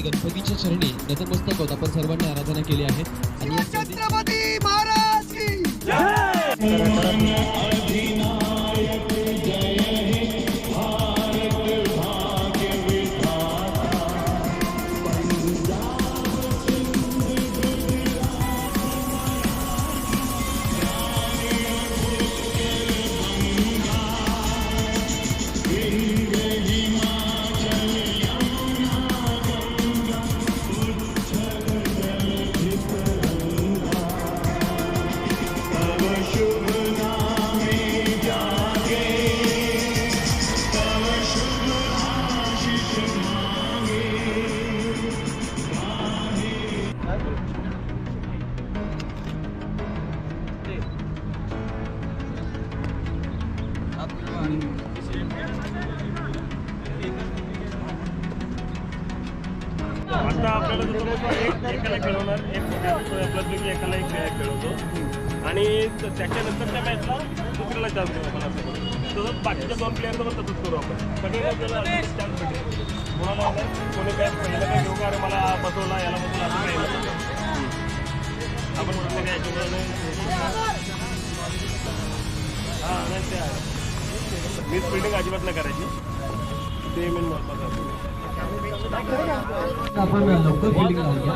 आणि गणपतीच्या चरणी नतमस्तक होत. आपण सर्वांनी आराधना केली आहे. आणि महाराज सुद्धा आपल्याला जसं एक एकाला खेळवणार एक आपल्यापैकी एकाला एक खेळ खेळवतो. आणि त- त्याच्यानंतरच्या मॅचला दुसऱ्याला चान्स देऊ आपण असं करू. तसंच बाकीच्या दोन प्लेअरसोबत तसंच करू आपण. सगळे आपल्याला चान्स भेटेल. कोणाला कोणी काय पहिलं काय घेऊ का अरे मला बसवला याला बसवला असं काही नाही. आपण म्हणतो काय हां नाही ते आहे. फिल्डिंग अजिबात नाही करायची. ते मेन महत्त्वाचं असतं आपण लवकर फिल्डिंग लावूया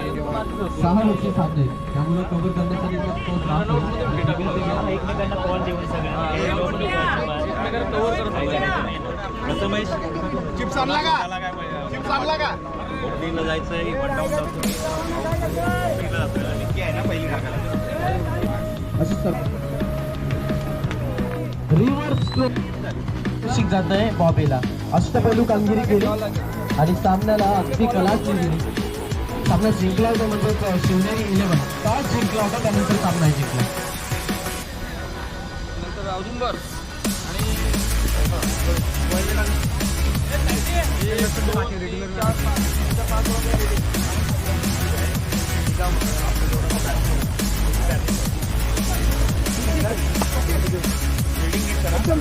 सहा लक्ष साधले त्यामुळे कव्हर करण्यासाठी कॉल देऊन सगळ्यांना चिप्स आणला का चिप्स आणला का ओपनिंगला जायचं आहे ना पहिली असं सर रिव्हर्स शिक जात आहे बॉबेला? अष्टपैलू कामगिरी केली. आणि सामन्याला अगदी कलाच दिली सामना जिंकला होता म्हणजे शिवनेरी इलेव्हन टॉस जिंकला होता त्यानंतर सामना जिंकला एकदम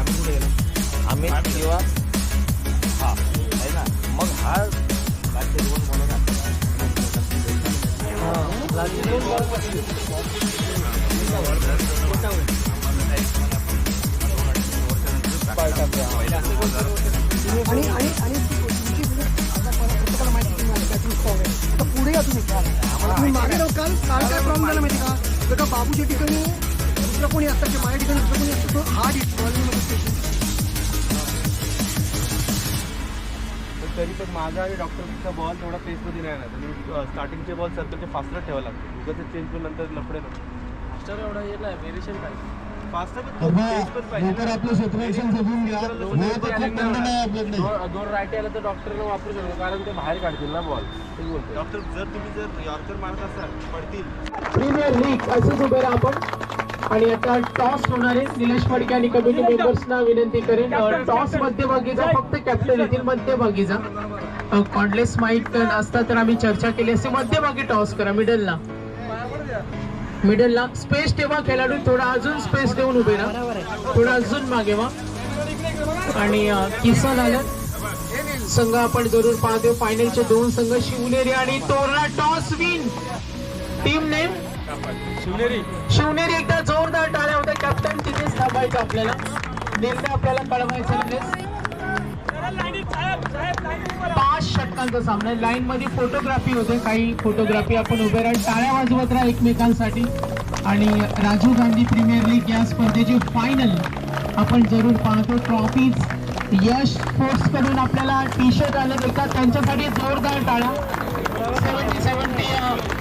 आम्ही किंवा हा आहे ना मग हा लागते दोन आणि आणि आणि पुढे या तुम्ही काल मागे काल काल काय प्रॉब्लेम झाला माहिती का? बाबूच्या ठिकाणी दुसरं कोणी असतं किंवा माझ्या ठिकाणी दुसरं कोणी असतं तो हार्ड हिट बॉलिंगमध्ये स्पेशल पण तरी पण माझा आणि डॉक्टरचा बॉल थोडा पेसमध्ये नाही राहत. आणि स्टार्टिंगचे बॉल सर्कलचे फास्टर ठेवावे लागते. उगाच चेंज करून नंतर लफडे फास्टर पण pace पण पाहिजे लवकर आपलं क्षेत्ररक्षण सजवून घ्या. दोन नाही रायटे आला तर डॉक्टरने वापरू शकतो कारण ते बाहेर काढतील ना बॉल ते बोलतो डॉक्टर जर तुम्ही जर यॉर्कर मारत असाल पडतील. प्रीमियर लीग असंच उभे आपण. आणि आता टॉस होणार आहे निलेश फडके आणि कमिटी मेंबर्सना विनंती करेन. टॉस मध्यभागी जा फक्त कॅप्टन येतील मध्यभागी जा कॉन्डलेस माईक असता तर आम्ही चर्चा केली असते. मध्यभागी टॉस करा मिडलला मिडलला स्पेस ठेवा खेळाडू थोडा अजून स्पेस देऊन उभे राहा. थोडा अजून मागे वा. आणि किसन आलं संघ आपण जरूर पाहतो. फायनलचे दोन संघ शिवनेरी आणि Torna toss win team name Shivneri. Shivneri एकदा जोरदार टाळ्या होत्या. कॅप्टन तिथेच थांबायचं आपल्याला. निर्णय आपल्याला कळवायचा पाच षटकांचा सामना लाईन मध्ये फोटोग्राफी होते. काही फोटोग्राफी आपण उभे राहून टाळ्या वाजवत राहा एकमेकांसाठी. आणि राजीव गांधी प्रीमियर लीग या स्पर्धेची फायनल आपण जरूर पाहतो. ट्रॉफीज यश स्पोर्ट्सकडून आपल्याला टी शर्ट आलं. देतात त्यांच्यासाठी जोरदार टाळ्या.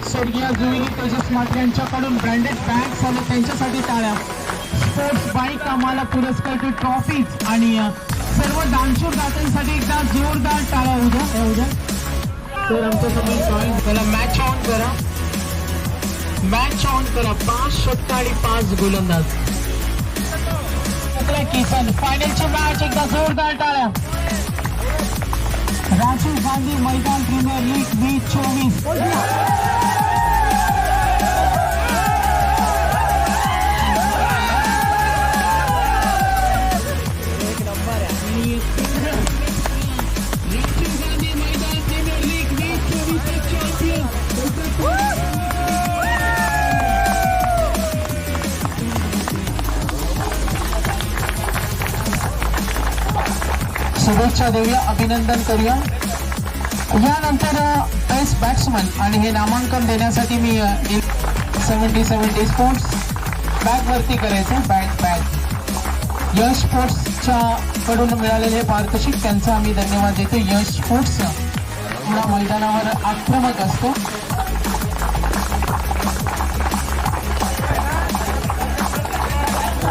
स्वर्गीय जुईली तेजस माटे यांच्याकडून ब्रँडेड बॅग्स आले त्यांच्यासाठी टाळ्या स्पोर्ट्स बाईक आम्हाला पुरस्कार ट्रॉफीज आणि सर्व दानशूर दात्यांसाठी एकदा जोरदार टाळ्या उद्या. या उद्या. तर आमच्यासमोर जॉईन करा. मॅच ऑन करा. मॅच ऑन करा. पाच षटकार आणि पाच गोलंदाज. किसन. फायनलची मॅच एकदा जोरदार टाळ्या. राजीव गांधी मैदान प्रीमियर लीग वीस चोवीस. शुभेच्छा देऊया अभिनंदन करूया. यानंतर बेस्ट बॅट्समन आणि हे नामांकन देण्यासाठी मी सेवन्टी सेवन्टी स्पोर्ट्स बॅग वरती करायचं बॅट बॅग यश स्पोर्ट्सच्या कडून मिळालेले हे पारितोषिक त्यांचा आम्ही धन्यवाद देतो. यश स्पोर्ट्स पुन्हा मैदानावर आक्रमक असतो.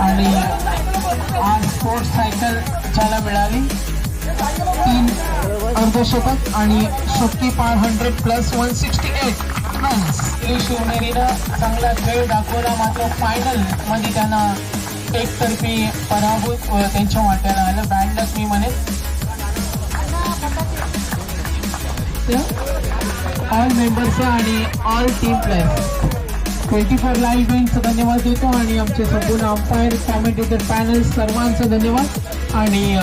आणि आज स्पोर्ट्स सायकल ज्याला मिळाली तीन अर्धशतक आणि शक्ती पार hundred plus one sixty eight runs शिवनेरीनं चांगला खेळ दाखवला मात्र फायनलमध्ये त्यांना एकतर्फी पराभूत त्यांच्या वाट्याला आलं. बँडच मी म्हणेन. ऑल मेंबर्स आणि all team players twenty four live इव्हेंटचं धन्यवाद देतो. आणि आमचे संपूर्ण अंपायर कॉमेंटेटर पॅनल सर्वांचं धन्यवाद. आणि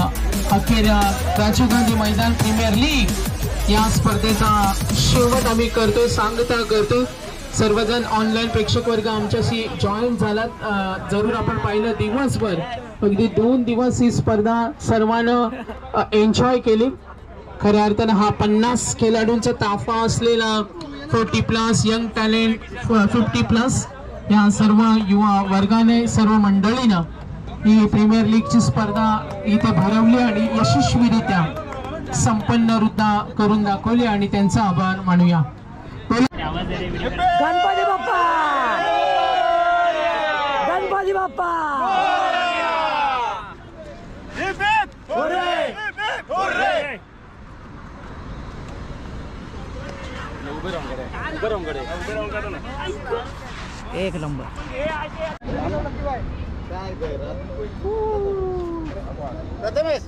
अखेर राजीव गांधी मैदान प्रीमियर लीग या स्पर्धेचा शेवट आम्ही करतोय सांगता करतो सर्वजण ऑनलाईन प्रेक्षक वर्ग आमच्याशी जॉईन झालात. जरूर आपण पाहिलं दिवसभर. अगदी दोन दिवस ही स्पर्धा सर्वांना एन्जॉय केली. खऱ्या अर्थानं हा पन्नास खेळाडूंचा ताफा असलेला forty plus young talent fifty plus या सर्व युवा वर्गाने सर्व मंडळीनं ही प्रीमियर लीगची स्पर्धा इथे भरवली आणि यशस्वीरित्या संपन्न रुद्धा करून दाखवली आणि त्यांचा आभार मानूया. गणपती बाप्पा! गणपती बाप्पा! एक नंबर. Driver. Woo! Ratemes!